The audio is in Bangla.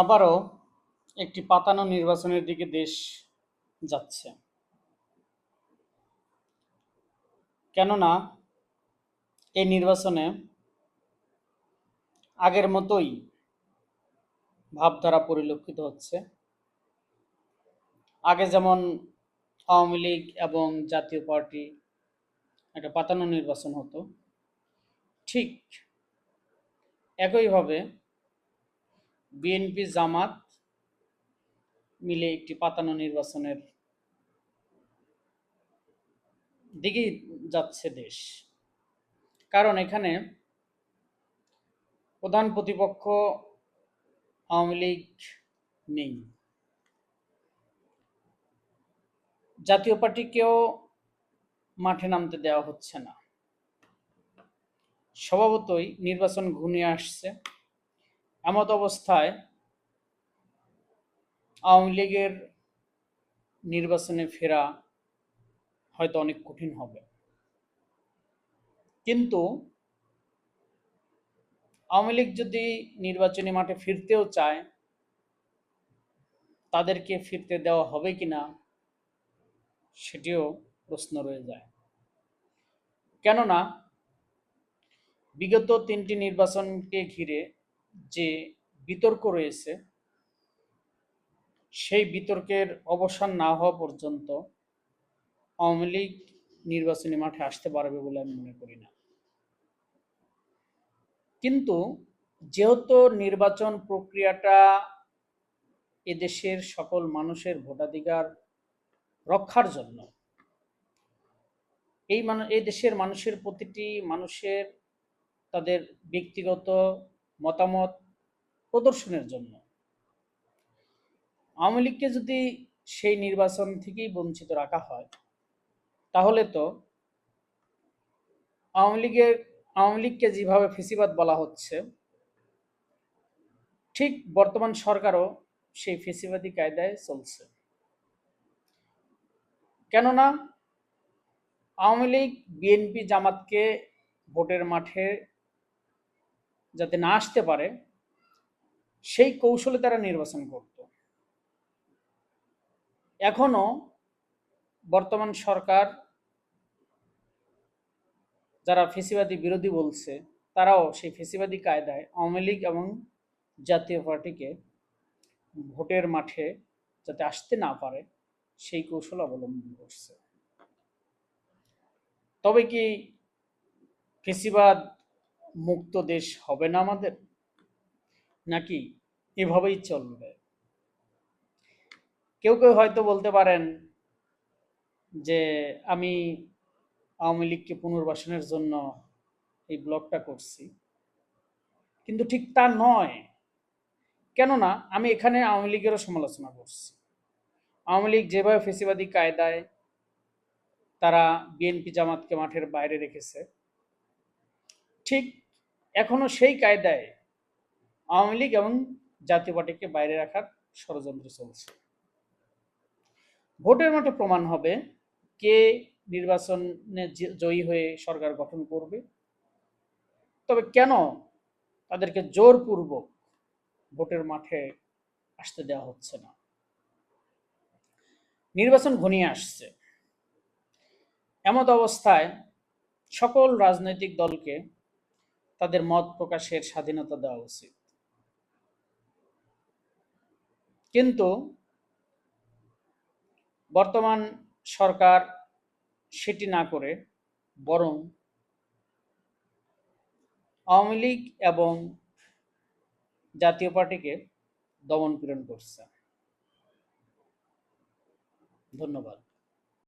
আবারও একটি পাতানো নির্বাচনের দিকে দেশ যাচ্ছে। কেননা এই নির্বাচনে আগের মতোই ভাবধারা পরিলক্ষিত হচ্ছে। আগে যেমন আওয়ামী লীগ এবং জাতীয় পার্টি একটা পাতানো নির্বাচন হতো, ঠিক একইভাবে বিএনপি জামাত মিলে একটি পাতানো নির্বাচনের দিকেই যাচ্ছে দেশ। কারণ এখানে প্রধান প্রতিপক্ষ আওয়ামী লীগ নেই। জাতীয় পার্টিকেও মাঠে নামতে দেওয়া হচ্ছে না। স্বভাবতই নির্বাচন ঘনিয়ে আসছে। এমত অবস্থায় আওয়ামী লীগের নির্বাচনে ফেরা হয়তো অনেক কঠিন হবে। কিন্তু আওয়ামী লীগ যদি নির্বাচনী মাঠে ফিরতেও চায়, তাদেরকে ফিরতে দেওয়া হবে কিনা সেটিও প্রশ্ন রয়ে যায়। কেননা, বিগত তিনটি নির্বাচনকে ঘিরে যে বিতর্ক রয়েছে, সেই বিতর্কের অবসান না হওয়া পর্যন্ত আওয়ামী লীগ নির্বাচনী মাঠে আসতে পারবে বলে আমি মনে করি না। কিন্তু যেহেতু নির্বাচন প্রক্রিয়াটা এদেশের সকল মানুষের ভোটাধিকার রক্ষার জন্য, এই মান, এই দেশের মানুষের প্রতিটি মানুষের তাদের ব্যক্তিগত মতামত প্রদর্শনের জন্য। আওয়ামী লীগকে যদি সেই নির্বাচন থেকেই বঞ্চিত রাখা হয়, তাহলে তো আওয়ামী লীগের, আওয়ামী লীগকে যেভাবে ফেসিবাদ বলা হচ্ছে, ঠিক বর্তমান সরকারও সেই ফেসিবাদী কায়দায় চলছে। কেননা আওয়ামী লীগ বিএনপি জামাতকে ভোটের মাঠে যাতে না আসতে পারে, সেই কৌশলে তারা নির্বাচন করত। এখনও বর্তমান সরকার যারা ফেসিবাদী বিরোধী বলছে, তারাও সেই ফেসিবাদী কায়দায় আওয়ামী লীগ এবং জাতীয় পার্টিকে ভোটের মাঠে যাতে আসতে না পারে, সেই কৌশল অবলম্বন করছে। তবে কি ফেসিবাদ মুক্ত দেশ হবে না আমাদের? নাকি এভাবেই চলবে? কেউ কেউ হয়তো বলতে পারেন যে আমি আওয়ামী লীগকে পুনর্বাসনের জন্য এই ব্লগটা করছি। কিন্তু ঠিক তা নয়। কেননা আমি এখানে আওয়ামী লীগেরও সমালোচনা করছি। আওয়ামী লীগ যেভাবে ফেসিবাদী কায়দায় তারা বিএনপি জামাতকে মাঠের বাইরে রেখেছে, ঠিক এখনও সেই কায়দায় আওয়ামী লীগ এবং জাতীয় পার্টিকে বাইরে রাখার ষড়যন্ত্র চলছে। ভোটের মাঠে প্রমাণ হবে কে নির্বাচনে জয়ী হয়ে সরকার গঠন করবে। তবে কেন তাদেরকে জোরপূর্বক ভোটের মাঠে আসতে দেওয়া হচ্ছে না? নির্বাচন ঘনিয়ে আসছে। এমত অবস্থায় সকল রাজনৈতিক দলকে তাদের মত প্রকাশের স্বাধীনতা দেওয়া উচিত। কিন্তু বর্তমান সরকার সেটি না করে বরং আওয়ামী লীগ এবং জাতীয় পার্টিকে দমন পীড়ন করছে। ধন্যবাদ।